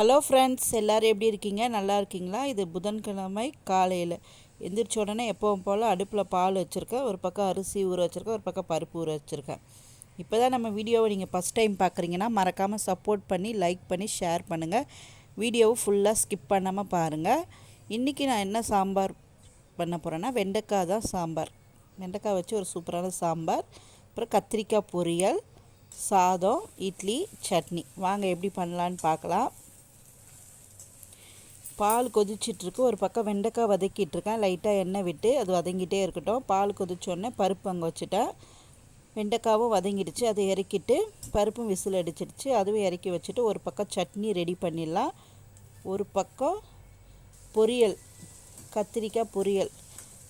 Hello friends எல்லோரும் எப்படி இருக்கீங்க? நல்லா இருக்கீங்களா? இது புதன்கிழமை காலையில். எந்திரிச்ச உடனே எப்பவும் போல் அடுப்பில் பால் வச்சுருக்கேன். ஒரு பக்கம் அரிசி ஊற வச்சுருக்கேன் ஒரு பக்கம் பருப்பு ஊற வச்சுருக்கேன். இப்போ தான் நம்ம வீடியோவை நீங்கள் ஃபஸ்ட் டைம் பார்க்குறீங்கன்னா மறக்காமல் சப்போர்ட் பண்ணி லைக் பண்ணி ஷேர் பண்ணுங்கள் வீடியோவை ஃபுல்லாக ஸ்கிப் பண்ணாமல் பாருங்கள் இன்றைக்கி நான் என்ன சாம்பார் பண்ண போகிறேன்னா வெண்டைக்காய் தான் சாம்பார். வெண்டைக்காய் வச்சு ஒரு சூப்பரான சாம்பார். அப்புறம் கத்திரிக்காய் பொரியல் சாதம் இட்லி சட்னி. வாங்க எப்படி பண்ணலான்னு பார்க்கலாம். பால் கொதிச்சிட்ருக்கு. ஒரு பக்கம் வெண்டைக்காய் வதக்கிட்டுருக்கேன் லைட்டாக எண்ணெய் விட்டு அது வதங்கிட்டே இருக்கட்டும். பால் கொதிச்சோடனே பருப்பு அங்கே வச்சுட்டேன் வெண்டைக்காவும் வதங்கிடுச்சு. அதை இறக்கிட்டு பருப்பும் விசில் அடிச்சிடுச்சு. அதுவும் இறக்கி வச்சுட்டு ஒரு பக்கம் சட்னி ரெடி பண்ணிடலாம். ஒரு பக்கம் பொரியல் கத்திரிக்காய் பொரியல்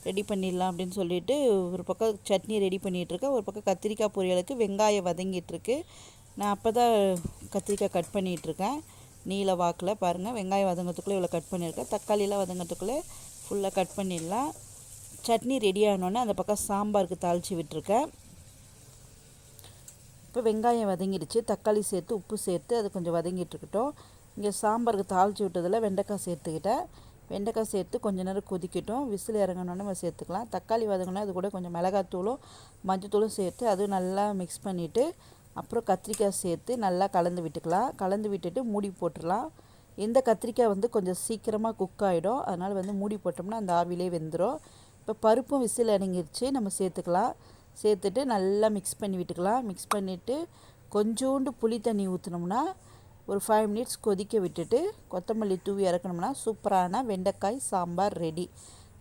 ரெடி பண்ணிடலாம் அப்படின்னு சொல்லிட்டு ஒரு பக்கம் சட்னி ரெடி பண்ணிகிட்ருக்கேன் ஒரு பக்கம் கத்திரிக்காய் பொரியலுக்கு வெங்காயம் வதங்கிட்டுருக்கு. நான் அப்போ தான் கத்திரிக்காய் கட் பண்ணிகிட்ருக்கேன் நீல வாக்கில் பாருங்கள் வெங்காயம் வதங்கிறதுக்குள்ளே இவ்வளோ கட் பண்ணியிருக்கேன். தக்காளியெலாம் வதங்கிறதுக்குள்ளே ஃபுல்லாக கட் பண்ணிடலாம். சட்னி ரெடி ஆனோடனே அந்த பக்கம் சாம்பாருக்கு தாளித்து விட்டுருக்கேன். இப்போ வெங்காயம் வதங்கிடுச்சு. தக்காளி சேர்த்து உப்பு சேர்த்து அது கொஞ்சம் வதங்கிட்டுருக்கட்டும் இங்கே சாம்பாருக்கு தாளித்து விட்டதில் வெண்டைக்காய் சேர்த்துக்கிட்டேன். வெண்டைக்காய் சேர்த்து கொஞ்சம் நேரம் கொதிக்கட்டும். விசில் இறங்கினோடனே நம்ம சேர்த்துக்கலாம். தக்காளி வதங்கினா அது கூட கொஞ்சம் மிளகாத்தூளும் மஞ்சத்தூளும் சேர்த்து அதுவும் நல்லா மிக்ஸ் பண்ணிவிட்டு அப்புறம் கத்திரிக்காய் சேர்த்து நல்லா கலந்து விட்டுக்கலாம். கலந்து விட்டுட்டு மூடி போட்டுடலாம். இந்த கத்திரிக்காய் வந்து கொஞ்சம் சீக்கிரமாக குக் ஆகிடும் அதனால் வந்து மூடி போட்டோம்னா அந்த ஆவிலே வெந்துடும் இப்போ பருப்பும் விசில் இறங்கிருச்சு நம்ம சேர்த்துக்கலாம். சேர்த்துட்டு நல்லா மிக்ஸ் பண்ணி விட்டுக்கலாம். மிக்ஸ் பண்ணிவிட்டு கொஞ்சோண்டு புளி தண்ணி ஊற்றினோம்னா ஒரு ஃபைவ் மினிட்ஸ் கொதிக்க விட்டுட்டு கொத்தமல்லி தூவி இறக்கணும்னா சூப்பரான வெண்டைக்காய் சாம்பார் ரெடி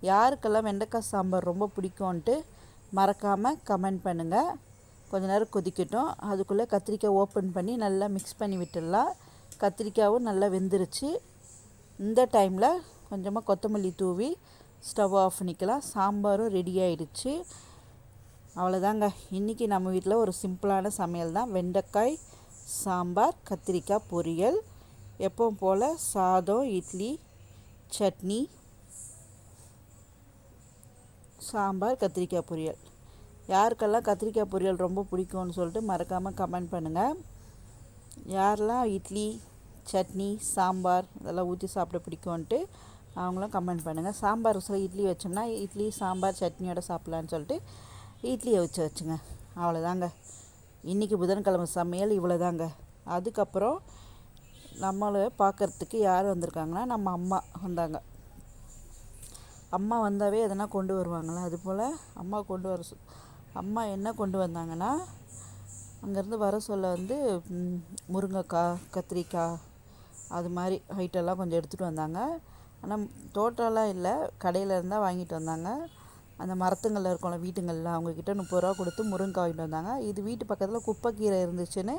யாருக்கெல்லாம் வெண்டைக்காய் சாம்பார் ரொம்ப பிடிக்கும்ன்ட்டு மறக்காமல் கமெண்ட் பண்ணுங்கள் கொஞ்ச நேரம் கொதிக்கட்டும். அதுக்குள்ளே கத்திரிக்காய் ஓப்பன் பண்ணி நல்லா மிக்ஸ் பண்ணி விட்டுடலாம். கத்திரிக்காயும் நல்லா வெந்துருச்சு. இந்த டைமில் கொஞ்சமாக கொத்தமல்லி தூவி ஸ்டவ் ஆஃப் பண்ணிக்கலாம். சாம்பாரும் ரெடி ஆயிடுச்சு. அவ்வளோதாங்க இன்றைக்கி நம்ம வீட்டில் ஒரு சிம்பிளான சமையல் தான். வெண்டைக்காய் சாம்பார் கத்திரிக்காய் பொரியல். எப்பவும் போல் சாதம் இட்லி சட்னி சாம்பார் கத்திரிக்காய் பொரியல். யாருக்கெல்லாம் கத்திரிக்காய் பொரியல் ரொம்ப பிடிக்கும்னு சொல்லிட்டு மறக்காமல் கமெண்ட் பண்ணுங்கள் யாரெல்லாம் இட்லி சட்னி சாம்பார் இதெல்லாம் ஊற்றி சாப்பிட பிடிக்கும்ன்ட்டு அவங்களும் கமெண்ட் பண்ணுங்கள் சாம்பார் சில இட்லி வச்சோம்னா இட்லி சாம்பார் சட்னியோட சாப்பிட்லான்னு சொல்லிட்டு இட்லியை வச்சு வச்சுங்க. அவ்வளோதாங்க இன்றைக்கி புதன்கிழமை சமையல் இவ்வளோதாங்க அதுக்கப்புறம் நம்மளை பார்க்குறதுக்கு யார் வந்திருக்காங்கன்னா நம்ம அம்மா வந்தாங்க. அம்மா வந்தாவே எதனா கொண்டு வருவாங்களா அதுபோல் அம்மா கொண்டு வர அம்மா என்ன கொண்டு வந்தாங்கன்னா அங்கேருந்து வர சொல்ல வந்து முருங்கைக்காய் கத்திரிக்காய் அது மாதிரி ஹைட்டெல்லாம் கொஞ்சம் எடுத்துகிட்டு வந்தாங்க. ஆனால் தோட்டம்லாம் இல்லை. கடையில் இருந்தால் வாங்கிட்டு வந்தாங்க. அந்த மரத்துங்களில் இருக்கோம்ல வீட்டுங்களில் அவங்கக்கிட்ட முப்பது ரூபா கொடுத்து முருங்கைக்காய் வாங்கிட்டு வந்தாங்க. இது வீட்டு பக்கத்தில் குப்பைக்கீரை இருந்துச்சுன்னு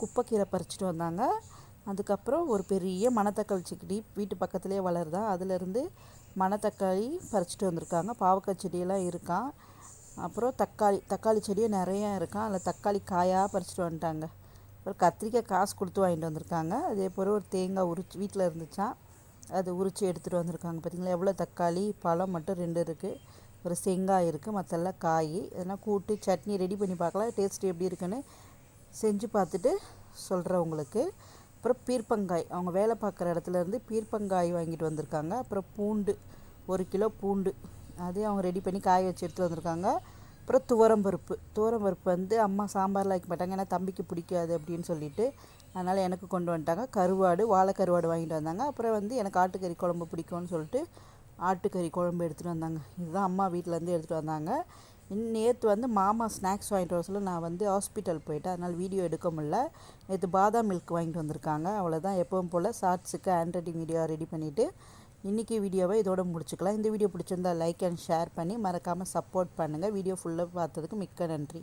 குப்பைக்கீரை பறிச்சிட்டு வந்தாங்க. அதுக்கப்புறம் ஒரு பெரிய மணத்தக்காளி செடி வீட்டு பக்கத்துலேயே வளருதா அதுலேருந்து மணத்தக்காளி பறிச்சிட்டு வந்திருக்காங்க. பாவக்காய் செடியெல்லாம் இருக்கான் அப்புறம் தக்காளி தக்காளி செடியும் நிறையா இருக்கான் அதில் தக்காளி காயாக பறிச்சிட்டு வந்துட்டாங்க. அப்புறம் கத்திரிக்காய் காசு கொடுத்து வாங்கிட்டு வந்திருக்காங்க. அதே போல் ஒரு தேங்காய் உரிச்சு வீட்டில் இருந்துச்சா? அது உரித்து எடுத்துகிட்டு வந்திருக்காங்க. பார்த்திங்களா எவ்வளோ தக்காளி பழம் மட்டும் ரெண்டு இருக்குது ஒரு செங்காய் இருக்குது மற்றெல்லாம் காய். இதெல்லாம் கூட்டு சட்னி ரெடி பண்ணி பார்க்கலாம். டேஸ்ட் எப்படி இருக்குன்னு செஞ்சு பார்த்துட்டு சொல்கிறேன் உங்களுக்கு. அப்புறம் பீர்ப்பங்காய். அவங்க வேலை பார்க்குற இடத்துல இருந்து பீர்ப்பங்காய் வாங்கிட்டு வந்திருக்காங்க. அப்புறம் பூண்டு ஒரு கிலோ பூண்டு. அதையும் அவங்க ரெடி பண்ணி காய வச்சு எடுத்து வந்திருக்காங்க. அப்புறம் துவரம்பருப்பு துவரம்பருப்பு வந்து அம்மா சாம்பாரில் வைக்க மாட்டாங்க. ஏன்னா தம்பிக்கு பிடிக்காது அப்படின்னு சொல்லிட்டு அதனால் எனக்கு கொண்டு வந்துட்டாங்க. கருவாடு வாழை கருவாடு வாங்கிட்டு வந்தாங்க. அப்புறம் வந்து எனக்கு ஆட்டுக்கறி குழம்பு பிடிக்கும்னு சொல்லிட்டு ஆட்டுக்கறி குழம்பு எடுத்துகிட்டு வந்தாங்க. இதுதான் அம்மா வீட்டிலேருந்து எடுத்துகிட்டு வந்தாங்க. நேற்று வந்து மாமா ஸ்நாக்ஸ் வாங்கிட்டு வர சொல்ல நான் வந்து ஹாஸ்பிட்டல் போயிட்டேன். அதனால் வீடியோ எடுக்க முடில நேற்று பாதாம் மில்க் வாங்கிட்டு வந்திருக்காங்க. அவ்வளோதான் எப்பவும் போல் ஷார்ட்ஸுக்கு ஹேண்ட் ரைட்டிங் வீடியோ ரெடி பண்ணிவிட்டு இன்றைக்கி வீடியோவை இதோட முடிச்சுக்கலாம். இந்த வீடியோ பிடிச்சிருந்தால் லைக் அண்ட் ஷேர் பண்ணி மறக்காமல் சப்போர்ட் பண்ணுங்கள் வீடியோ ஃபுல்லாக பார்த்ததுக்கு மிக்க நன்றி.